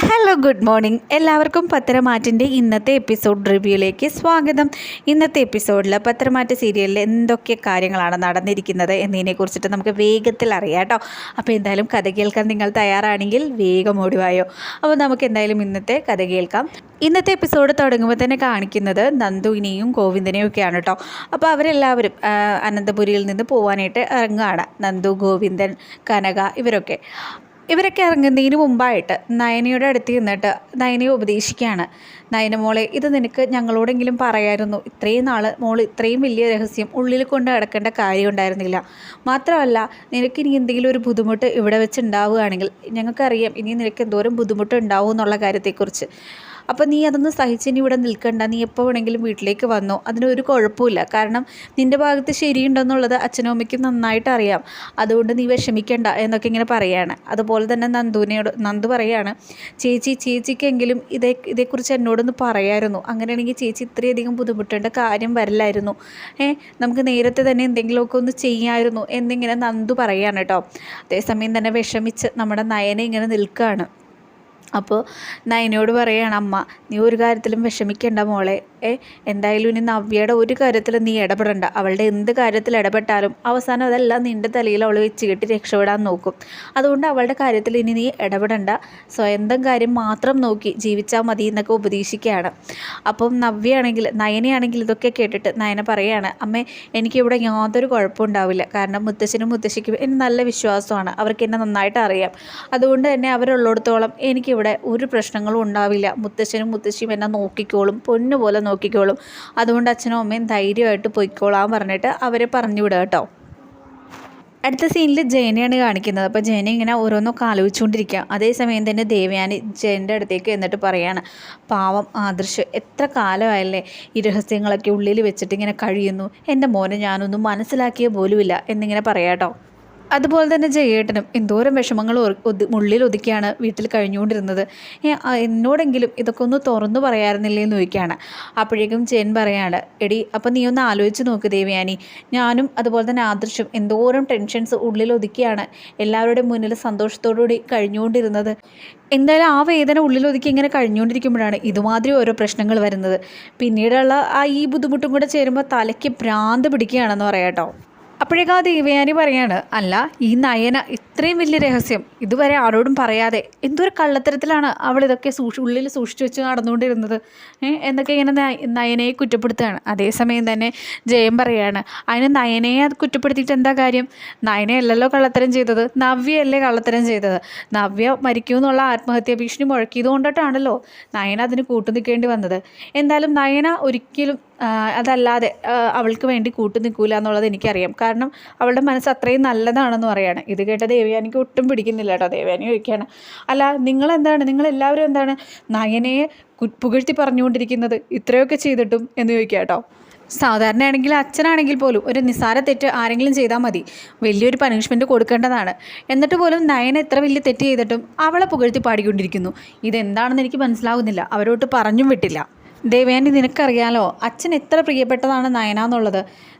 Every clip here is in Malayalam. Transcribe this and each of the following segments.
ഹലോ ഗുഡ് മോർണിംഗ് എല്ലാവർക്കും പത്രമാറ്റിന്റെ ഇന്നത്തെ എപ്പിസോഡ് റിവ്യൂയിലേക്ക് സ്വാഗതം. ഇന്നത്തെ എപ്പിസോഡിൽ പത്രമാറ്റ സീരിയലിൽ എന്തൊക്കെ കാര്യങ്ങളാണ് നടന്നിരിക്കുന്നത് എന്നതിനെ കുറിച്ചിട്ട് നമുക്ക് വേഗത്തിൽ അറിയാം കേട്ടോ. അപ്പോൾ എന്തായാലും കഥ കേൾക്കാൻ നിങ്ങൾ തയ്യാറാണെങ്കിൽ വേഗം ഓടിവായോ. അപ്പോൾ നമുക്ക് എന്തായാലും ഇന്നത്തെ കഥ കേൾക്കാം. ഇന്നത്തെ എപ്പിസോഡ് തുടങ്ങുമ്പോൾ തന്നെ കാണിക്കുന്നത് നന്ദുവിനെയും ഗോവിന്ദനെയും ഒക്കെയാണ് കേട്ടോ. അപ്പോൾ അവരെല്ലാവരും അനന്തപുരിയിൽ നിന്ന് പോകാനായിട്ട് ഇറങ്ങുകയാണ് നന്ദു ഗോവിന്ദൻ കനക ഇവരൊക്കെ. ഇവരൊക്കെ ഇറങ്ങുന്നതിന് മുമ്പായിട്ട് നയനയുടെ അടുത്ത് നിന്നിട്ട് നയനയെ ഉപദേശിക്കുകയാണ്. നയന മോളെ ഇത് നിനക്ക് ഞങ്ങളോടെങ്കിലും പറയായിരുന്നു. ഇത്രയും നാൾ മോൾ ഇത്രയും വലിയ രഹസ്യം ഉള്ളിൽ കൊണ്ട് കിടക്കേണ്ട കാര്യം ഉണ്ടായിരുന്നില്ല. മാത്രമല്ല നിനക്ക് ഇനി എന്തെങ്കിലും ഒരു ബുദ്ധിമുട്ട് ഇവിടെ വെച്ച് ഉണ്ടാവുകയാണെങ്കിൽ ഞങ്ങൾക്കറിയാം ഇനി നിനക്ക് എന്തോരം ബുദ്ധിമുട്ട് ഉണ്ടാവും എന്നുള്ള കാര്യത്തെക്കുറിച്ച്. അപ്പോൾ നീ അതൊന്ന് സഹിച്ച് ഇനി ഇവിടെ നിൽക്കണ്ട. നീ എപ്പോൾ വേണമെങ്കിലും വീട്ടിലേക്ക് വന്നോ. അതിനൊരു കുഴപ്പമില്ല. കാരണം നിന്റെ ഭാഗത്ത് ശരിയുണ്ടെന്നുള്ളത് അച്ഛനും അമ്മയ്ക്കും നന്നായിട്ട് അറിയാം. അതുകൊണ്ട് നീ വിഷമിക്കണ്ട എന്നൊക്കെ ഇങ്ങനെ പറയാണ്. അതുപോലെ തന്നെ നന്ദുവിനോട് നന്ദു പറയാണ് ചേച്ചി ചേച്ചിക്കെങ്കിലും ഇതേ ഇതേക്കുറിച്ച് എന്നോടൊന്ന് പറയായിരുന്നു. അങ്ങനെയാണെങ്കിൽ ചേച്ചി ഇത്രയധികം ബുദ്ധിമുട്ടേണ്ട കാര്യം വരില്ലായിരുന്നു. ഏ നമുക്ക് നേരത്തെ തന്നെ എന്തെങ്കിലുമൊക്കെ ഒന്ന് ചെയ്യാമായിരുന്നു എന്നിങ്ങനെ നന്ദു പറയാണ് കേട്ടോ. അതേസമയം തന്നെ വിഷമിച്ച് നമ്മുടെ നയനെ ഇങ്ങനെ നിൽക്കുകയാണ് അപ്പോൾ നയനയോട് പറയുകയാണ് അമ്മ നീ ഒരു കാര്യത്തിലും വിഷമിക്കേണ്ട മോളെ. ഏ എന്തായാലും ഇനി നവ്യയുടെ ഒരു കാര്യത്തിലും നീ ഇടപെടണ്ട. അവളുടെ എന്ത് കാര്യത്തിൽ ഇടപെട്ടാലും അവസാനം അതെല്ലാം നിന്റെ തലയിൽ അവൾ വെച്ച് കെട്ടി രക്ഷപ്പെടാൻ നോക്കും. അതുകൊണ്ട് അവളുടെ കാര്യത്തിൽ ഇനി നീ ഇടപെടണ്ട. സ്വന്തം കാര്യം മാത്രം നോക്കി ജീവിച്ചാൽ മതി എന്നൊക്കെ ഉപദേശിക്കുകയാണ്. അപ്പം നവ്യയാണെങ്കിൽ നയനയാണെങ്കിൽ ഇതൊക്കെ കേട്ടിട്ട് നയന പറയുകയാണ് അമ്മേ എനിക്കിവിടെ യാതൊരു കുഴപ്പമുണ്ടാവില്ല കാരണം മുത്തശ്ശനും മുത്തശ്ശിക്കും എനിക്ക് നല്ല വിശ്വാസമാണ്. അവർക്ക് എന്നെ നന്നായിട്ട് അറിയാം. അതുകൊണ്ട് തന്നെ അവരുള്ളിടത്തോളം എനിക്കിവിടെ ഒരു പ്രശ്നങ്ങളും ഉണ്ടാവില്ല. മുത്തശ്ശനും മുത്തശ്ശിയും എന്നെ നോക്കിക്കോളും പൊന്നുപോലെ നോക്കിക്കോളും. അതുകൊണ്ട് അച്ഛനും അമ്മയും ധൈര്യമായിട്ട് പൊയ്ക്കോളാൻ പറഞ്ഞിട്ട് അവരെ പറഞ്ഞു വിടുക കേട്ടോ. അടുത്ത സീനിൽ ജയനെയാണ് കാണിക്കുന്നത്. അപ്പോൾ ജയന ഇങ്ങനെ ഓരോന്നൊക്കെ ആലോചിച്ചുകൊണ്ടിരിക്കുക. അതേസമയം തന്നെ ദേവയാനി ജയന്റെ അടുത്തേക്ക് എന്നിട്ട് പറയാണ് പാവം ആദർശ് എത്ര കാലമായല്ലേ ഈ രഹസ്യങ്ങളൊക്കെ ഉള്ളിൽ വെച്ചിട്ട് ഇങ്ങനെ കഴിയുന്നു? എന്റെ മോനെ ഞാനൊന്നും മനസ്സിലാക്കിയ പോലുമില്ല എന്നിങ്ങനെ പറയാട്ടോ അതുപോലെ തന്നെ ജയേട്ടനും എന്തോരം വിഷമങ്ങൾ ഉള്ളിൽ ഒതുക്കിയാണ് വീട്ടിൽ കഴിഞ്ഞുകൊണ്ടിരുന്നത്. എന്നോടെങ്കിലും ഇതൊക്കെ ഒന്ന് തുറന്നു പറയാറുന്നില്ലേ എന്ന് ചോദിക്കുകയാണ്. അപ്പോഴേക്കും ജയൻ പറയാണ് എടി അപ്പം നീ ഒന്ന് ആലോചിച്ച് നോക്ക് ദേവയാനി. ഞാനും അതുപോലെ തന്നെ ആദർശും എന്തോരം ടെൻഷൻസ് ഉള്ളിൽ ഒതുക്കിയാണ് എല്ലാവരുടെയും മുന്നിൽ സന്തോഷത്തോടുകൂടി കഴിഞ്ഞുകൊണ്ടിരുന്നത്. എന്തായാലും ആ വേദന ഉള്ളിൽ ഒതുക്കി ഇങ്ങനെ കഴിഞ്ഞുകൊണ്ടിരിക്കുമ്പോഴാണ് ഇതുമാതിരി ഓരോ പ്രശ്നങ്ങൾ വരുന്നത്. പിന്നീടുള്ള ആ ഈ ബുദ്ധിമുട്ടും കൂടെ ചേരുമ്പോൾ തലയ്ക്ക് ഭ്രാന്ത് പിടിക്കുകയാണെന്ന് പറയാം കേട്ടോ. അപ്പോഴേക്കും ആ ദേവയാനി പറയാണ് അല്ല ഈ നയന ഇത്രയും വലിയ രഹസ്യം ഇതുവരെ ആരോടും പറയാതെ എന്തൊരു കള്ളത്തരത്തിലാണ് അവൾ ഇതൊക്കെ സൂക്ഷി ഉള്ളിൽ സൂക്ഷിച്ചു വെച്ച് നടന്നുകൊണ്ടിരുന്നത്? എന്നൊക്കെ ഇങ്ങനെ നയനയെ കുറ്റപ്പെടുത്തുകയാണ്. അതേസമയം തന്നെ ജയം പറയാണ് അതിന് നയനയെ കുറ്റപ്പെടുത്തിയിട്ട് എന്താ കാര്യം? നയനയല്ലല്ലോ കള്ളത്തരം ചെയ്തത് നവ്യയല്ലേ കള്ളത്തരം ചെയ്തത്. നവ്യ മരിക്കൂ എന്നുള്ള ആത്മഹത്യ ഭീഷണി മുഴക്കിയത് കൊണ്ടിട്ടാണല്ലോ നയന അതിന് കൂട്ടുനിൽക്കേണ്ടി വന്നത്. എന്തായാലും നയന ഒരിക്കലും അതല്ലാതെ അവൾക്ക് വേണ്ടി കൂട്ടു നിൽക്കൂല എന്നുള്ളത് എനിക്കറിയാം. കാരണം അവളുടെ മനസ്സ് അത്രയും നല്ലതാണെന്ന് പറയാണ്. ഇത് കേട്ട ദേവയാനിക്ക് ഒട്ടും പിടിക്കുന്നില്ല കേട്ടോ ദേവയാനി ചോദിക്കുകയാണ്. അല്ല നിങ്ങളെന്താണ് നിങ്ങളെല്ലാവരും എന്താണ് നയനയെ പുകഴ്ത്തി പറഞ്ഞുകൊണ്ടിരിക്കുന്നത്? ഇത്രയൊക്കെ ചെയ്തിട്ടും എന്ന് ചോദിക്കുക കേട്ടോ. സാധാരണയാണെങ്കിൽ അച്ഛനാണെങ്കിൽ പോലും ഒരു നിസാര തെറ്റ് ആരെങ്കിലും ചെയ്താൽ മതി. വലിയൊരു പനിഷ്മെന്റ് കൊടുക്കേണ്ടതാണ്. എന്നിട്ട് പോലും നയന എത്ര വലിയ തെറ്റ് ചെയ്തിട്ടും അവളെ പുകഴ്ത്തി പാടിക്കൊണ്ടിരിക്കുന്നു. ഇതെന്താണെന്ന് എനിക്ക് മനസ്സിലാകുന്നില്ല അവരോട്ട് പറഞ്ഞും വിട്ടില്ല. ദേവേണ്ടി നിനക്കറിയാലോ അച്ഛൻ എത്ര പ്രിയപ്പെട്ടതാണ് നയന എന്നുള്ളത്.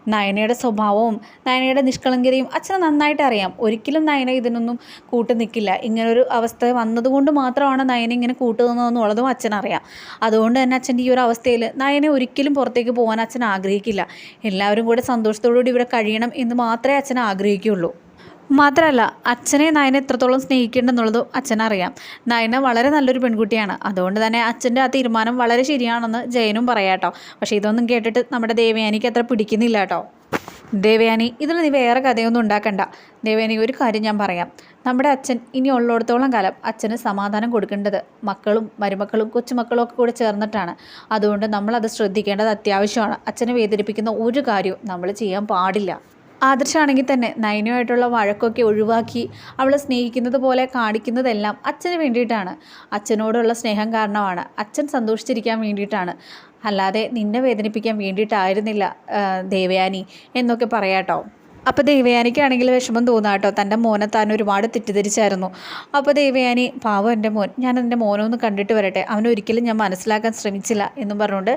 നയനയുടെ സ്വഭാവവും നയനയുടെ നിഷ്കളങ്കതയും അച്ഛന് നന്നായിട്ട് അറിയാം. ഒരിക്കലും നയന ഇതിനൊന്നും കൂട്ടു നിൽക്കില്ല. ഇങ്ങനൊരു അവസ്ഥ വന്നതുകൊണ്ട് മാത്രമാണ് നയന ഇങ്ങനെ കൂട്ടുന്നതെന്നുള്ളതും അച്ഛനറിയാം അതുകൊണ്ട് തന്നെ അച്ഛന്റെ ഈ ഒരു അവസ്ഥയിൽ നയനെ ഒരിക്കലും പുറത്തേക്ക് പോകാൻ അച്ഛൻ ആഗ്രഹിക്കില്ല. എല്ലാവരും കൂടെ സന്തോഷത്തോടുകൂടി ഇവിടെ കഴിയണം എന്ന് മാത്രമേ അച്ഛൻ ആഗ്രഹിക്കുകയുള്ളൂ. മാത്രമല്ല അച്ഛനെ നയനെ എത്രത്തോളം സ്നേഹിക്കേണ്ടെന്നുള്ളത് അച്ഛനറിയാം നയന വളരെ നല്ലൊരു പെൺകുട്ടിയാണ്. അതുകൊണ്ട് തന്നെ അച്ഛന്റെ ആ തീരുമാനം വളരെ ശരിയാണെന്ന് ജയനും പറയാട്ടോ പക്ഷേ ഇതൊന്നും കേട്ടിട്ട് നമ്മുടെ ദേവയാനിക്ക് അത്ര പിടിക്കുന്നില്ല കേട്ടോ. ദേവയാനി ഇതിൽ നീ വേറെ കഥയൊന്നും ഉണ്ടാക്കണ്ട. ദേവയാനി ഒരു കാര്യം ഞാൻ പറയാം. നമ്മുടെ അച്ഛൻ ഇനി ഉള്ളിടത്തോളം കാലം അച്ഛന് സമാധാനം കൊടുക്കേണ്ടത് മക്കളും മരുമക്കളും കൊച്ചുമക്കളും ഒക്കെ കൂടെ ചേർന്നിട്ടാണ്. അതുകൊണ്ട് നമ്മളത് ശ്രദ്ധിക്കേണ്ടത് അത്യാവശ്യമാണ്. അച്ഛനെ വേദനിപ്പിക്കുന്ന ഒരു കാര്യവും നമ്മൾ ചെയ്യാൻ പാടില്ല. ആദർശാണെങ്കിൽ തന്നെ നയനുമായിട്ടുള്ള വഴക്കൊക്കെ ഒഴിവാക്കി അവളെ സ്നേഹിക്കുന്നത് പോലെ കാണിക്കുന്നതെല്ലാം അച്ഛന് വേണ്ടിയിട്ടാണ്. അച്ഛനോടുള്ള സ്നേഹം കാരണമാണ്. അച്ഛൻ സന്തോഷിച്ചിരിക്കാൻ വേണ്ടിയിട്ടാണ്. അല്ലാതെ നിന്നെ വേദനിപ്പിക്കാൻ വേണ്ടിയിട്ടായിരുന്നില്ല ദേവയാനി എന്നൊക്കെ പറയാട്ടോ. അപ്പോൾ ദേവയാനിക്കാണെങ്കിൽ വിഷമം തോന്നാം കേട്ടോ. തന്റെ മോനെ താൻ ഒരുപാട് തെറ്റിദ്ധരിച്ചായിരുന്നു. അപ്പോൾ ദേവയാനി പാവം എന്റെ മോൻ ഞാൻ എന്റെ മോനൊന്ന് കണ്ടിട്ട് വരട്ടെ. അവനൊരിക്കലും ഞാൻ മനസ്സിലാക്കാൻ ശ്രമിച്ചില്ല എന്നും പറഞ്ഞുകൊണ്ട്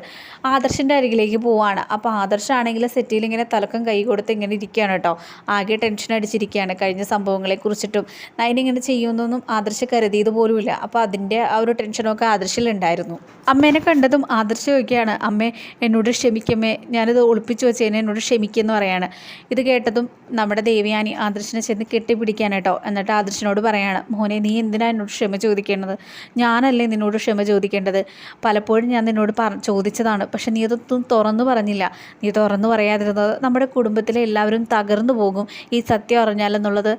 ആദർശിന്റെ അരികിലേക്ക് പോവാണ്. അപ്പോൾ ആദർശാണെങ്കിൽ സെറ്റിയിൽ ഇങ്ങനെ തലക്കം കൈ കൊടുത്ത് ഇങ്ങനെ ഇരിക്കുകയാണ് കേട്ടോ. ആകെ ടെൻഷൻ അടിച്ചിരിക്കുകയാണ് കഴിഞ്ഞ സംഭവങ്ങളെക്കുറിച്ചിട്ടും നൈൻ ഇങ്ങനെ ചെയ്യുമെന്നൊന്നും ആദർശ കരുതിയത് പോലുമില്ല. അപ്പോൾ അതിന്റെ ആ ഒരു ടെൻഷനൊക്കെ ആദർശിലുണ്ടായിരുന്നു അമ്മേനെ കണ്ടതും ആദർശ് ചോദിക്കുകയാണ് അമ്മേ എന്നോട് ക്ഷമിക്കമ്മേ. ഞാനിത് ഒളിപ്പിച്ചു വെച്ചതിനെ എന്നോട് ക്ഷമിക്കുമെന്ന് പറയാണ്. ഇത് കേട്ടതും നമ്മുടെ ദേവയാനി ആദർശനെ ചെന്ന് കെട്ടിപ്പിടിക്കാൻ കേട്ടോ. എന്നിട്ട് ആദർശനോട് പറയാണ് മോനെ നീ എന്തിനാ എന്നോട് ക്ഷമ ചോദിക്കേണ്ടത്? ഞാനല്ലേ നിന്നോട് ക്ഷമ ചോദിക്കേണ്ടത്? പലപ്പോഴും ഞാൻ നിന്നോട് പറ ചോദിച്ചതാണ്. പക്ഷെ നീ അതൊന്നും തുറന്നു പറഞ്ഞില്ല. നീ തുറന്നു പറയാതിരുന്നത് നമ്മുടെ കുടുംബത്തിലെ എല്ലാവരും തകർന്നു പോകും. ഈ സത്യം അറിഞ്ഞാലെന്നുള്ളത്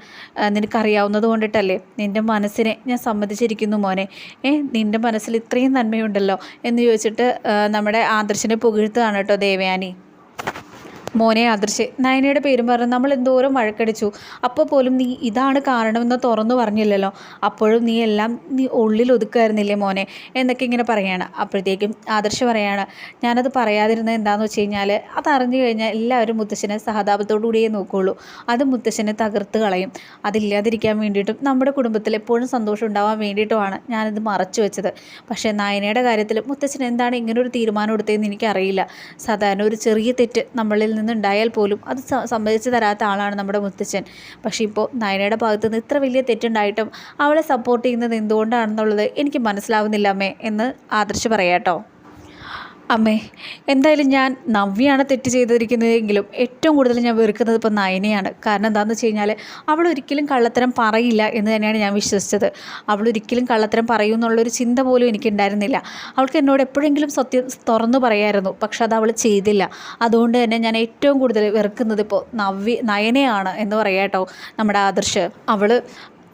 നിനക്കറിയാവുന്നത് കൊണ്ടിട്ടല്ലേ? നിന്റെ മനസ്സിനെ ഞാൻ സമ്മതിച്ചിരിക്കുന്നു മോനെ. ഏ നിന്റെ മനസ്സിൽ ഇത്രയും നന്മയുണ്ടല്ലോ? എന്ന് ചോദിച്ചിട്ട് നമ്മുടെ ആദർശനെ പുകഴ്ത്തുകയാണ് കേട്ടോ ദേവയാനി. മോനെ ആദർശ് നയനയുടെ പേരും പറഞ്ഞ് നമ്മൾ എന്തോരം വഴക്കടിച്ചു. അപ്പോൾ പോലും നീ ഇതാണ് കാരണമെന്ന് തുറന്നു പറഞ്ഞില്ലല്ലോ. അപ്പോഴും നീ എല്ലാം നീ ഉള്ളിൽ ഒതുക്കായിരുന്നില്ലേ മോനെ? എന്നൊക്കെ ഇങ്ങനെ പറയാണ്. അപ്പോഴത്തേക്കും ആദർശ് പറയാണ് ഞാനത് പറയാതിരുന്നത് എന്താണെന്ന് വെച്ച് കഴിഞ്ഞാൽ അതറിഞ്ഞു കഴിഞ്ഞാൽ എല്ലാവരും മുത്തശ്ശനെ സഹതാപത്തോടു കൂടിയേ നോക്കുകയുള്ളൂ അത് മുത്തശ്ശനെ തകർത്ത് കളയും. അതില്ലാതിരിക്കാൻ വേണ്ടിയിട്ടും നമ്മുടെ കുടുംബത്തിൽ എപ്പോഴും സന്തോഷം ഉണ്ടാവാൻ വേണ്ടിയിട്ടുമാണ് ഞാനിത് മറച്ചു വെച്ചത്. പക്ഷേ നയനയുടെ കാര്യത്തിൽ മുത്തശ്ശൻ എന്താണ് ഇങ്ങനൊരു തീരുമാനം എടുത്തതെന്ന് എനിക്കറിയില്ല. സാധാരണ ഒരു ചെറിയ തെറ്റ് നമ്മളിൽ നിന്നുണ്ടായാൽ പോലും അത് സമ്മതിച്ചു തരാത്ത ആളാണ് നമ്മുടെ മുത്തച്ഛൻ. പക്ഷേ ഇപ്പോൾ നയനയുടെ ഭാഗത്ത് നിന്ന് ഇത്ര വലിയ തെറ്റുണ്ടായിട്ടും അവളെ സപ്പോർട്ട് ചെയ്യുന്നത് എന്തുകൊണ്ടാണെന്നുള്ളത് എനിക്ക് മനസ്സിലാവുന്നില്ല അമ്മേ എന്ന് ആദർശ് പറയാട്ടോ. അമ്മേ എന്തായാലും ഞാൻ നവ്യാണ് തെറ്റ് ചെയ്തിരിക്കുന്നതെങ്കിലും ഏറ്റവും കൂടുതൽ ഞാൻ വെറുക്കുന്നത് ഇപ്പോൾ നയനയാണ്. കാരണം എന്താണെന്ന് വെച്ച് കഴിഞ്ഞാൽ അവൾ ഒരിക്കലും കള്ളത്തരം പറയില്ല എന്ന് തന്നെയാണ് ഞാൻ വിശ്വസിച്ചത്. അവൾ ഒരിക്കലും കള്ളത്തരം പറയൂ എന്നുള്ളൊരു ചിന്ത പോലും എനിക്കുണ്ടായിരുന്നില്ല. അവൾക്ക് എന്നോട് എപ്പോഴെങ്കിലും സത്യം തുറന്നു പറയായിരുന്നു. പക്ഷെ അത് അവൾ ചെയ്തില്ല. അതുകൊണ്ട് തന്നെ ഞാൻ ഏറ്റവും കൂടുതൽ വെറുക്കുന്നത് ഇപ്പോൾ നവ്യ നയനയാണ് എന്ന് പറയാം കേട്ടോ നമ്മുടെ ആദർശ്. അവൾ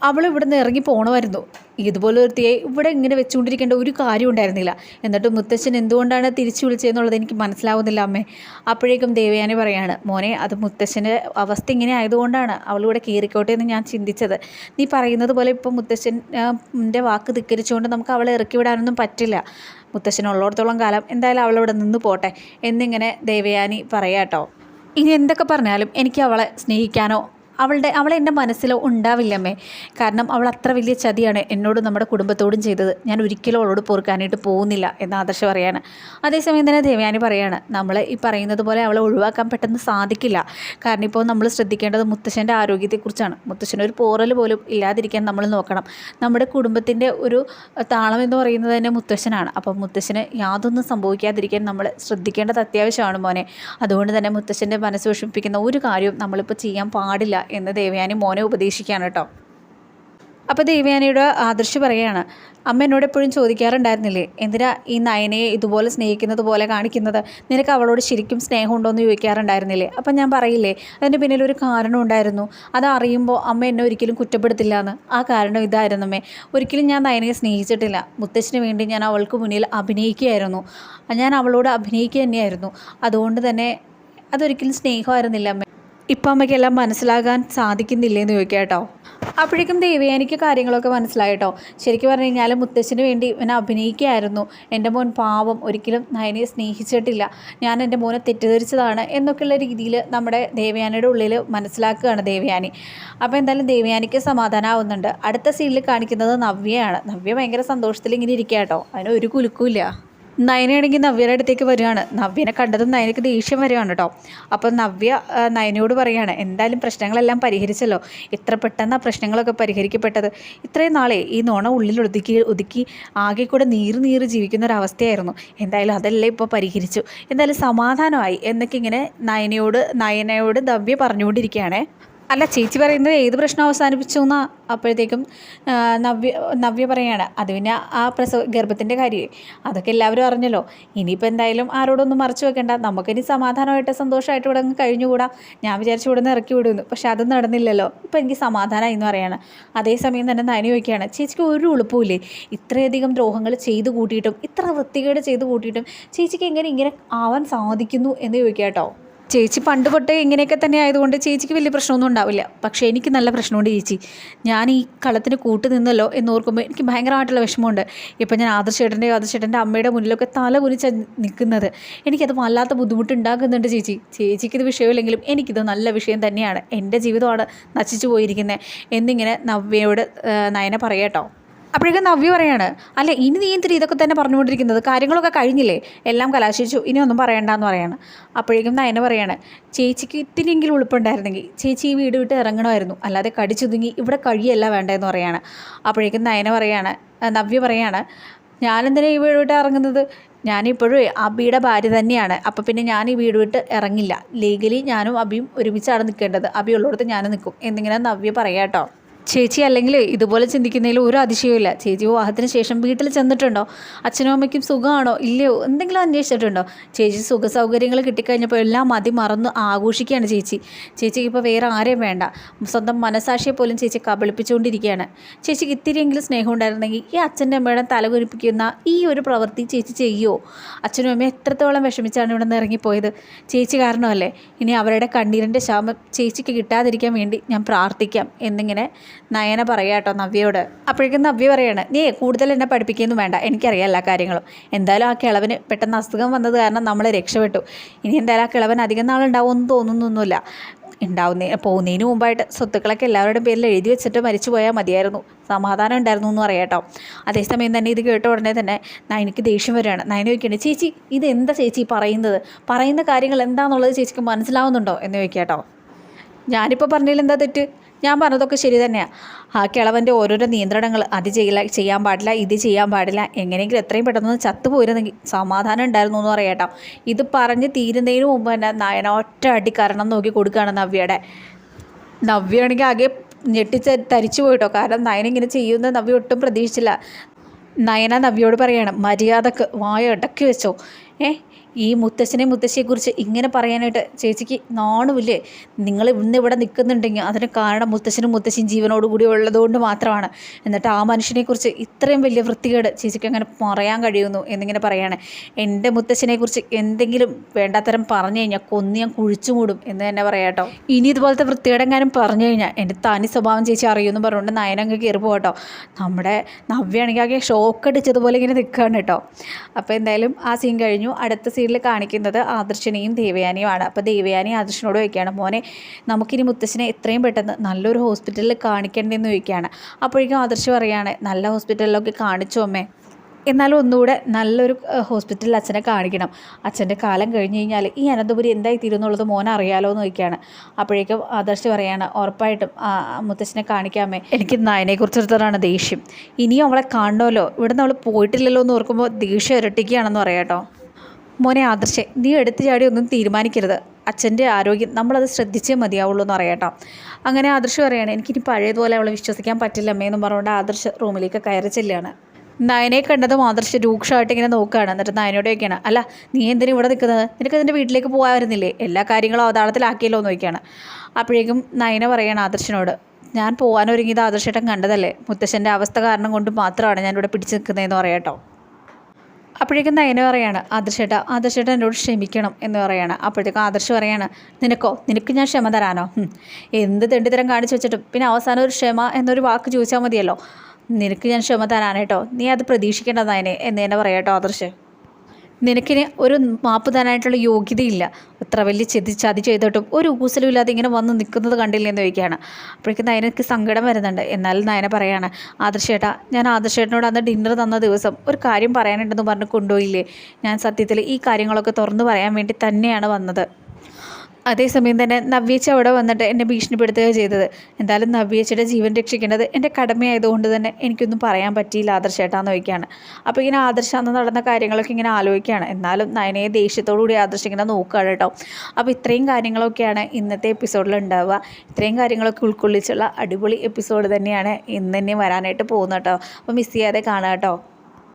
അവൾ ഇവിടുന്ന് ഇറങ്ങി പോകണമായിരുന്നു ഇതുപോലെ ഒരുത്തിയെ ഇവിടെ ഇങ്ങനെ വെച്ചുകൊണ്ടിരിക്കേണ്ട ഒരു കാര്യം ഉണ്ടായിരുന്നില്ല. എന്നിട്ട് മുത്തച്ഛൻ എന്തുകൊണ്ടാണ് തിരിച്ചു വിളിച്ചതെന്നുള്ളത് എനിക്ക് മനസ്സിലാവുന്നില്ല അമ്മേ. അപ്പോഴേക്കും ദേവയാനി പറയാണ് മോനെ അത് മുത്തച്ഛന്റെ അവസ്ഥ ഇങ്ങനെ ആയതുകൊണ്ടാണ് അവളിവിടെ കീറിക്കോട്ടെ എന്ന് ഞാൻ ചിന്തിച്ചത്. നീ പറയുന്നത് പോലെ ഇപ്പോൾ മുത്തശ്ശന്റെ വാക്ക് ധിക്കരിച്ചുകൊണ്ട് നമുക്ക് അവളെ ഇറക്കി വിടാനൊന്നും പറ്റില്ല. മുത്തച്ഛൻ ഉള്ളിടത്തോളം കാലം എന്തായാലും അവളിവിടെ നിന്ന് പോട്ടെ എന്നിങ്ങനെ ദേവയാനി പറയാട്ടോ. ഇനി എന്തൊക്കെ പറഞ്ഞാലും എനിക്ക് അവളെ സ്നേഹിക്കാനോ അവളുടെ അവളെ എന്റെ മനസ്സിലോ ഉണ്ടാവില്ലമ്മേ. കാരണം അവൾ അത്ര വലിയ ചതിയാണ് എന്നോടും നമ്മുടെ കുടുംബത്തോടും ചെയ്തത്. ഞാൻ ഒരിക്കലും അവളോട് പൊറുക്കാനായിട്ട് പോകുന്നില്ല എന്ന് ആദർശ പറയാണ്. അതേസമയം തന്നെ ദേവയാനി പറയാണ് നമ്മൾ ഈ പറയുന്നത് പോലെ അവളെ ഒഴിവാക്കാൻ പെട്ടെന്ന് സാധിക്കില്ല. കാരണം ഇപ്പോൾ നമ്മൾ ശ്രദ്ധിക്കേണ്ടത് മുത്തശ്ശന്റെ ആരോഗ്യത്തെക്കുറിച്ചാണ്. മുത്തശ്ശന് ഒരു പോറൽ പോലും ഇല്ലാതിരിക്കാൻ നമ്മൾ നോക്കണം. നമ്മുടെ കുടുംബത്തിന്റെ ഒരു താളം എന്ന് പറയുന്നത് തന്നെ മുത്തശ്ശനാണ്. അപ്പോൾ മുത്തശ്ശന് യാതൊന്നും സംഭവിക്കാതിരിക്കാൻ നമ്മൾ ശ്രദ്ധിക്കേണ്ടത് അത്യാവശ്യമാണ് മോനെ. അതുകൊണ്ട് തന്നെ മുത്തശ്ശന്റെ മനസ്സ് വിഷമിപ്പിക്കുന്ന ഒരു കാര്യവും നമ്മളിപ്പോൾ ചെയ്യാൻ പാടില്ല എന്ന് ദേവയാനി മോനെ ഉപദേശിക്കുകയാണ് കേട്ടോ. അപ്പോൾ ദേവയാനിയുടെ ആദർശ് പറയുകയാണ് അമ്മ എന്നോട് എപ്പോഴും ചോദിക്കാറുണ്ടായിരുന്നില്ലേ എന്തിനാ ഈ നയനയെ ഇതുപോലെ സ്നേഹിക്കുന്നത് പോലെ കാണിക്കുന്നത്? നിനക്ക് അവളോട് ശരിക്കും സ്നേഹമുണ്ടോ എന്ന് ചോദിക്കാറുണ്ടായിരുന്നില്ലേ? അപ്പം ഞാൻ പറയില്ലേ അതിന്റെ പിന്നിൽ ഒരു കാരണം ഉണ്ടായിരുന്നു. അത് അറിയുമ്പോൾ അമ്മ എന്നെ ഒരിക്കലും കുറ്റപ്പെടുത്തില്ല എന്ന് ആ കാരണം ഇതായിരുന്നു അമ്മേ. ഒരിക്കലും ഞാൻ നയനയെ സ്നേഹിച്ചിട്ടില്ല. മുത്തശ്ശിന് വേണ്ടി ഞാൻ അവൾക്ക് മുന്നിൽ അഭിനയിക്കുകയായിരുന്നു. ഞാൻ അവളോട് അഭിനയിക്കുക തന്നെയായിരുന്നു. അതുകൊണ്ട് തന്നെ അതൊരിക്കലും സ്നേഹമായിരുന്നില്ല അമ്മ. ഇപ്പം അമ്മയ്ക്കെല്ലാം മനസ്സിലാകാൻ സാധിക്കുന്നില്ലേന്ന് ചോദിക്കാം കേട്ടോ. അപ്പോഴേക്കും ദേവയാനിക്ക് കാര്യങ്ങളൊക്കെ മനസ്സിലായിട്ടോ ശരിക്കും പറഞ്ഞു കഴിഞ്ഞാൽ മുത്തശ്ശന് വേണ്ടി ഇവനെ അഭിനയിക്കുകയായിരുന്നു. എന്റെ മോൻ പാവം ഒരിക്കലും നയനെ സ്നേഹിച്ചിട്ടില്ല. ഞാൻ എന്റെ മോനെ തെറ്റിദ്ധരിച്ചതാണ് എന്നൊക്കെയുള്ള രീതിയിൽ നമ്മുടെ ദേവയാനിയുടെ ഉള്ളിൽ മനസ്സിലാക്കുകയാണ് ദേവയാനി. അപ്പോൾ എന്തായാലും ദേവയാനിക്ക് സമാധാനമാവുന്നുണ്ട് അടുത്ത സീനിൽ കാണിക്കുന്നത് നവ്യയാണ്. നവ്യ ഭയങ്കര സന്തോഷത്തിൽ ഇങ്ങനെ ഇരിക്കുക കേട്ടോ. അതിന് ഒരു കുലുക്കുമില്ല. നയനയാണെങ്കിൽ നവ്യയുടെ അടുത്തേക്ക് വരികയാണ്. നവ്യനെ കണ്ടതും നയനയ്ക്ക് ദേഷ്യം വരികയാണ് കേട്ടോ. അപ്പോൾ നവ്യ നയനയോട് പറയുകയാണ് എന്തായാലും പ്രശ്നങ്ങളെല്ലാം പരിഹരിച്ചല്ലോ. ഇത്ര പെട്ടെന്ന് പ്രശ്നങ്ങളൊക്കെ പരിഹരിക്കപ്പെട്ടത്. ഇത്രയും നാളെ ഈ നോണ ഉള്ളിൽ ഒതുക്കി ഒതുക്കി ആകെ കൂടെ നീറ് നീറ് ജീവിക്കുന്ന ഒരു അവസ്ഥയായിരുന്നു എന്തായാലും അതെല്ലാം ഇപ്പോൾ പരിഹരിച്ചു. എന്തായാലും സമാധാനമായി എന്നൊക്കെ ഇങ്ങനെ നയനയോട് നയനയോട് നവ്യ പറഞ്ഞുകൊണ്ടിരിക്കുകയാണേ. അല്ല ചേച്ചി പറയുന്നത് ഏത് പ്രശ്നം അവസാനിപ്പിച്ചു എന്നാ അപ്പോഴത്തേക്കും നവ്യ നവ്യ പറയാണ്. അത് പിന്നെ ആ പ്രസവ ഗർഭത്തിന്റെ കാര്യമേ. അതൊക്കെ എല്ലാവരും അറിഞ്ഞല്ലോ. ഇനിയിപ്പോൾ എന്തായാലും ആരോടൊന്നും മറച്ചു വെക്കേണ്ട. നമുക്കിനി സമാധാനമായിട്ട് സന്തോഷമായിട്ട് ഇവിടെ അങ്ങ് കഴിഞ്ഞുകൂടാം. ഞാൻ വിചാരിച്ചു ഇവിടെ നിന്ന് ഇറക്കി വിടുന്നു പക്ഷെ അത് നടന്നില്ലല്ലോ. ഇപ്പം എനിക്ക് സമാധാനമായി എന്ന് പറയാണ്. അതേസമയം തന്നെ നനി വയ്ക്കുകയാണ് ചേച്ചിക്ക് ഒരു ഉളുപ്പുമില്ലേ? ഇത്രയധികം ദ്രോഹങ്ങൾ ചെയ്തു കൂട്ടിയിട്ടും ഇത്ര വൃത്തികേട് ചെയ്തു കൂട്ടിയിട്ടും ചേച്ചിക്ക് എങ്ങനെ ഇങ്ങനെ ആവാൻ സാധിക്കുന്നു? എന്ന് ചോദിക്കാം കേട്ടോ. ചേച്ചി പണ്ട് തൊട്ടേ ഇങ്ങനെയൊക്കെ തന്നെ ആയതുകൊണ്ട് ചേച്ചിക്ക് വലിയ പ്രശ്നമൊന്നും ഉണ്ടാവില്ല. പക്ഷേ എനിക്ക് നല്ല പ്രശ്നമുണ്ട് ചേച്ചി. ഞാൻ ഈ കളത്തിന് കൂട്ട് നിന്നല്ലോ എന്ന് ഓർക്കുമ്പോൾ എനിക്ക് ഭയങ്കരമായിട്ടുള്ള വിഷമമുണ്ട്. ഇപ്പം ഞാൻ ആദർശേട്ടന്റെ ആദർശേട്ടന്റെ അമ്മയുടെ മുന്നിലൊക്കെ തല കുനിച്ച നിൽക്കുന്നത് എനിക്കത് വല്ലാത്ത ബുദ്ധിമുട്ട് ഉണ്ടാക്കുന്നുണ്ട് ചേച്ചി. ചേച്ചിക്കിത് വിഷയമില്ലെങ്കിലും എനിക്കിത് നല്ല വിഷയം തന്നെയാണ്. എന്റെ ജീവിതമാണ് നശിച്ചു പോയിരിക്കുന്നത്. എന്നിങ്ങനെ നവ്യയോട് നയന പറയട്ടോ അപ്പോഴേക്കും നവ്യ പറയാണ് അല്ല ഇനി നീ എന്തിരി ഇതൊക്കെ തന്നെ പറഞ്ഞുകൊണ്ടിരിക്കുന്നത്? കാര്യങ്ങളൊക്കെ കഴിഞ്ഞില്ലേ? എല്ലാം കലാശിച്ചു. ഇനി ഒന്നും പറയണ്ടെന്ന് പറയാണ്. അപ്പോഴേക്കും നയന പറയാണ് ചേച്ചിക്ക് ഇത്തിരിയെങ്കിലും ഉളുപ്പുണ്ടായിരുന്നെങ്കിൽ ചേച്ചി ഈ വീട് വിട്ട് ഇറങ്ങണമായിരുന്നു. അല്ലാതെ കടിച്ചൊതുങ്ങി ഇവിടെ കഴിയല്ല വേണ്ടതെന്ന് പറയാണ്. അപ്പോഴേക്കും നയന പറയാണ് നവ്യ പറയാണ് ഞാനെന്തിനാ ഈ വീട് വിട്ട് ഇറങ്ങുന്നത്? ഞാനിപ്പോഴും അബിയുടെ ഭാര്യ തന്നെയാണ്. അപ്പം പിന്നെ ഞാൻ ഈ വീട് വിട്ട് ഇറങ്ങില്ല. ലീഗലി ഞാനും അബിയും ഒരുമിച്ചാണ് നിൽക്കേണ്ടത് അബി ഉള്ളിടത്ത് ഞാനും നിൽക്കും എന്നിങ്ങനെ നവ്യ പറയാട്ടോ ചേച്ചി അല്ലെങ്കിൽ ഇതുപോലെ ചിന്തിക്കുന്നതിൽ ഒരു അതിശയമില്ല ചേച്ചി വിവാഹത്തിന് ശേഷം വീട്ടിൽ ചെന്നിട്ടുണ്ടോ? അച്ഛനും അമ്മയ്ക്കും സുഖമാണോ? ഇല്ലയോ? എന്തെങ്കിലും അന്വേഷിച്ചിട്ടുണ്ടോ? ചേച്ചി സുഖ സൗകര്യങ്ങൾ കിട്ടിക്കഴിഞ്ഞപ്പോൾ എല്ലാം മതി മറന്ന് ആഘോഷിക്കുകയാണ് ചേച്ചി. ചേച്ചിക്ക് ഇപ്പോൾ വേറെ ആരെയും വേണ്ട. സ്വന്തം മനസാക്ഷിയെ പോലും ചേച്ചി കബളിപ്പിച്ചുകൊണ്ടിരിക്കുകയാണ്. ചേച്ചിക്ക് ഇത്തിരിയെങ്കിലും സ്നേഹം ഉണ്ടായിരുന്നെങ്കിൽ ഈ അച്ഛന്റെ അമ്മയുടെ തലകുരിപ്പിക്കുന്ന ഈ ഒരു പ്രവൃത്തി ചേച്ചി ചെയ്യുമോ അച്ഛനും അമ്മയും എത്രത്തോളം വിഷമിച്ചാണ് ഇവിടെ നിന്ന് ഇറങ്ങിപ്പോയത്? ചേച്ചി കാരണമല്ലേ? ഇനി അവരുടെ കണ്ണീരിന്റെ ശാപം ചേച്ചിക്ക് കിട്ടാതിരിക്കാൻ വേണ്ടി ഞാൻ പ്രാർത്ഥിക്കാം. എന്നിങ്ങനെ നയന പറയാട്ടോ നവ്യയോട്. അപ്പോഴേക്കും നവ്യ പറയാണ് നീ കൂടുതൽ എന്നെ പഠിപ്പിക്കുകയൊന്നും വേണ്ട എനിക്കറിയാം എല്ലാ കാര്യങ്ങളും. എന്തായാലും ആ കിളവന് പെട്ടെന്ന് അസുഖം വന്നത് കാരണം നമ്മൾ രക്ഷപ്പെട്ടു. ഇനി എന്തായാലും ആ കിളവൻ അധികം നാളുണ്ടാവുമെന്ന് തോന്നുന്നൊന്നുമില്ല. ഉണ്ടാവുന്ന പോകുന്നതിന് മുമ്പായിട്ട് സ്വത്തുക്കളൊക്കെ എല്ലാവരുടെയും പേരിൽ എഴുതി വെച്ചിട്ട് മരിച്ചു പോയാൽ മതിയായിരുന്നു. സമാധാനം ഉണ്ടായിരുന്നു എന്ന് പറയാട്ടോ അതേസമയം തന്നെ ഇത് കേട്ട ഉടനെ തന്നെ എനിക്ക് ദേഷ്യം വരികയാണ്. നയന ചോദിക്കണേ ചേച്ചി ഇത് എന്താ ചേച്ചി പറയുന്നത്? പറയുന്ന കാര്യങ്ങൾ എന്താണെന്നുള്ളത് ചേച്ചിക്ക് മനസ്സിലാവുന്നുണ്ടോ? എന്ന് ചോദിക്കാട്ടോ ഞാനിപ്പോൾ പറഞ്ഞതിൽ എന്താ തെറ്റ്? ഞാൻ പറഞ്ഞതൊക്കെ ശരി തന്നെയാണ് ആ കിളവന്റെ ഓരോരോ നിയന്ത്രണങ്ങൾ അത് ചെയ്യില്ല ചെയ്യാൻ പാടില്ല ഇത് ചെയ്യാൻ പാടില്ല എങ്ങനെയെങ്കിലും എത്രയും പെട്ടെന്ന് ചത്തുപോയിരുന്നെങ്കിൽ സമാധാനം ഉണ്ടായിരുന്നു എന്ന് പറയട്ടോ ഇത് പറഞ്ഞ് തീരുന്നതിന് മുമ്പ് തന്നെ നയന ഒറ്റ അടി കരണം നോക്കി കൊടുക്കുകയാണ് നവ്യയുടെ. നവ്യയാണെങ്കിൽ ആകെ ഞെട്ടിച്ച് തരിച്ചു പോയിട്ടോ. കാരണം നയന ഇങ്ങനെ ചെയ്യുമെന്ന് നവ്യ ഒട്ടും പ്രതീക്ഷിച്ചില്ല. നയന നവ്യോട് പറയണം മര്യാദയ്ക്ക് വായ ഇടക്കി വെച്ചോ. ഏ ഈ മുത്തശ്ശനെ മുത്തശ്ശിയെക്കുറിച്ച് ഇങ്ങനെ പറയാനായിട്ട് ചേച്ചിക്ക് നാണുമില്ലേ? നിങ്ങൾ ഇന്ന് ഇവിടെ നിൽക്കുന്നുണ്ടെങ്കിൽ അതിന് കാരണം മുത്തശ്ശനും മുത്തശ്ശിയും ജീവനോട് കൂടി ഉള്ളതുകൊണ്ട് മാത്രമാണ്. എന്നിട്ട് ആ മനുഷ്യനെക്കുറിച്ച് ഇത്രയും വലിയ വൃത്തികേട് ചേച്ചിക്ക് അങ്ങനെ പറയാൻ കഴിയുന്നു എന്നിങ്ങനെ പറയാണ്. എന്റെ മുത്തശ്ശനെക്കുറിച്ച് എന്തെങ്കിലും വേണ്ടാത്തരം പറഞ്ഞു കഴിഞ്ഞാൽ കൊന്ന് ഞാൻ കുഴിച്ചു മൂടും എന്ന് തന്നെ പറയാട്ടോ ഇനി ഇതുപോലത്തെ വൃത്തികേടെങ്ങാനും പറഞ്ഞു കഴിഞ്ഞാൽ എന്റെ തനി സ്വഭാവം ചേച്ചി അറിയുമെന്ന് പറഞ്ഞുകൊണ്ട് നയനങ്ങ് കയറി പോകട്ടോ നമ്മുടെ നവ്യാണെങ്കിൽ ആകെ ഷോക്ക് അടിച്ചതുപോലെ ഇങ്ങനെ നിൽക്കുകയാണ് കേട്ടോ. അപ്പോൾ എന്തായാലും ആ സീൻ കഴിഞ്ഞു. അടുത്ത സീനിൽ കാണിക്കുന്നത് ആദർശനെയും ദേവയാനിയുമാണ്. അപ്പോൾ ദേവയാനി ആദർശനോട് ചോദിക്കുകയാണ് മോനെ നമുക്കിനി മുത്തശ്ശനെ എത്രയും പെട്ടെന്ന് നല്ലൊരു ഹോസ്പിറ്റലിൽ കാണിക്കേണ്ടതെന്ന് ചോദിക്കുകയാണ്. അപ്പോഴേക്കും ആദർശ് പറയുകയാണ് നല്ല ഹോസ്പിറ്റലിലൊക്കെ കാണിച്ചു അമ്മേ. എന്നാലും ഒന്നുകൂടെ നല്ലൊരു ഹോസ്പിറ്റലിൽ അച്ഛനെ കാണിക്കണം. അച്ഛന്റെ കാലം കഴിഞ്ഞ് കഴിഞ്ഞാൽ ഈ അനന്തപുരി എന്തായി തീരുന്നുള്ളത് മോൻ അറിയാലോ എന്ന് ചോദിക്കുകയാണ്. അപ്പോഴേക്കും ആദർശ് പറയാണ് ഉറപ്പായിട്ടും മുത്തശ്ശനെ കാണിക്കാമേ എനിക്ക് നയനെക്കുറിച്ചിടത്തോടാണ് ദേഷ്യം. ഇനിയും അവളെ കാണണമല്ലോ. ഇവിടെ നിന്ന് അവൾ പോയിട്ടില്ലല്ലോ എന്ന് ഓർക്കുമ്പോൾ ദേഷ്യം ഇരട്ടിക്കുകയാണെന്ന് പറയാട്ടോ മോനെ ആദർശെ നീ എടുത്തു ചാടി ഒന്നും തീരുമാനിക്കരുത്. അച്ഛന്റെ ആരോഗ്യം നമ്മളത് ശ്രദ്ധിച്ചേ മതിയാവുള്ളൂ എന്ന് പറയാട്ടോ അങ്ങനെ ആദർശ് പറയാണ് എനിക്കിനി പഴയതുപോലെ അവളെ വിശ്വസിക്കാൻ പറ്റില്ല അമ്മയെന്നും പറഞ്ഞുകൊണ്ട് ആദർശ് റൂമിലേക്ക് കയറി ചെല്ലുകയാണ്. നയനെ കണ്ടതും ആദർശ് രൂക്ഷമായിട്ട് ഇങ്ങനെ നോക്കുകയാണ്. എന്നിട്ട് നയനോടെയൊക്കെയാണ് അല്ല നീ എന്തിനും ഇവിടെ നിൽക്കുന്നത്? നിനക്ക് നിന്റെ വീട്ടിലേക്ക് പോകാമായിരുന്നില്ലേ എല്ലാ കാര്യങ്ങളും അവതാളത്തിലാക്കിയല്ലോ എന്ന് നോക്കിയാണ് അപ്പോഴേക്കും നയന പറയാണ് ആദർശനോട് ഞാൻ പോകാനൊരുങ്ങിയത് ആദർശേട്ടൻ കണ്ടതല്ലേ? മുത്തശ്ശന്റെ അവസ്ഥ കാരണം കൊണ്ട് മാത്രമാണ് ഞാനിവിടെ പിടിച്ചു നിൽക്കുന്നതെന്ന് പറയാട്ടോ അപ്പോഴേക്കും നയന പറയാണ് ആദർശേട്ട ആദർശേട്ട എന്നോട് ക്ഷമിക്കണം എന്ന് പറയാണ്. അപ്പോഴത്തേക്കും ആദർശ് പറയാണ് നിനക്കോ നിനക്ക് ഞാൻ ക്ഷമ തരാനോ? എന്ത് തെണ്ടിത്തരം കാണിച്ചു വെച്ചിട്ടും. പിന്നെ അവസാനം ഒരു ക്ഷമ എന്നൊരു വാക്ക് ചോദിച്ചാൽ മതിയല്ലോ. നിനക്ക് ഞാൻ ക്ഷമ തരാനേട്ടോ നീ അത് പ്രതീക്ഷിക്കേണ്ട നയനെ എന്ന് തന്നെ പറയാട്ടോ ആദർശ്. നിനക്കിന് ഒരു മാപ്പ് തരാനായിട്ടുള്ള യോഗ്യതയില്ല. അത്ര വലിയ ചെതി ചതി ചെയ്തിട്ടും ഒരു ഊസലും ഇല്ലാതെ ഇങ്ങനെ വന്ന് നിൽക്കുന്നത് കണ്ടില്ല എന്ന് ചോദിക്കുകയാണ്. അപ്പോഴേക്കും നയനക്ക് സങ്കടം വരുന്നുണ്ട്. എന്നാലും നയന പറയാണ് ആദർശേട്ടാ ഞാൻ ആദർശേട്ടനോട് അന്ന് ഡിന്നർ തന്ന ദിവസം ഒരു കാര്യം പറയാനുണ്ടെന്ന് പറഞ്ഞ് കൊണ്ടുപോയില്ലേ? ഞാൻ സത്യത്തിൽ ഈ കാര്യങ്ങളൊക്കെ തുറന്നു പറയാൻ വേണ്ടി തന്നെയാണ് വന്നത്. അതേസമയം തന്നെ നവ്യേച്ച അവിടെ വന്നിട്ട് എന്നെ ഭീഷണിപ്പെടുത്തുക ചെയ്തത്. എന്തായാലും നവ്യേച്ചയുടെ ജീവൻ രക്ഷിക്കേണ്ടത് എന്റെ കടമയായതുകൊണ്ട് തന്നെ എനിക്കൊന്നും പറയാൻ പറ്റിയില്ല ആദർശേട്ടാന്ന് ചോദിക്കുകയാണ്. അപ്പോൾ ഇങ്ങനെ ആദർശ അന്ന് നടന്ന കാര്യങ്ങളൊക്കെ ഇങ്ങനെ ആലോചിക്കുകയാണ്. എന്നാലും നയനയെ ദേഷ്യത്തോടു കൂടി ആദർശം ഇങ്ങനെ നോക്കുകയാണ് കേട്ടോ. അപ്പോൾ ഇത്രയും കാര്യങ്ങളൊക്കെയാണ് ഇന്നത്തെ എപ്പിസോഡിൽ ഉണ്ടാവുക. ഇത്രയും കാര്യങ്ങളൊക്കെ ഉൾക്കൊള്ളിച്ചുള്ള അടിപൊളി എപ്പിസോഡ് തന്നെയാണ് ഇന്ന് തന്നെ വരാനായിട്ട് പോകുന്നത് കേട്ടോ. അപ്പോൾ മിസ് ചെയ്യാതെ കാണുക കേട്ടോ.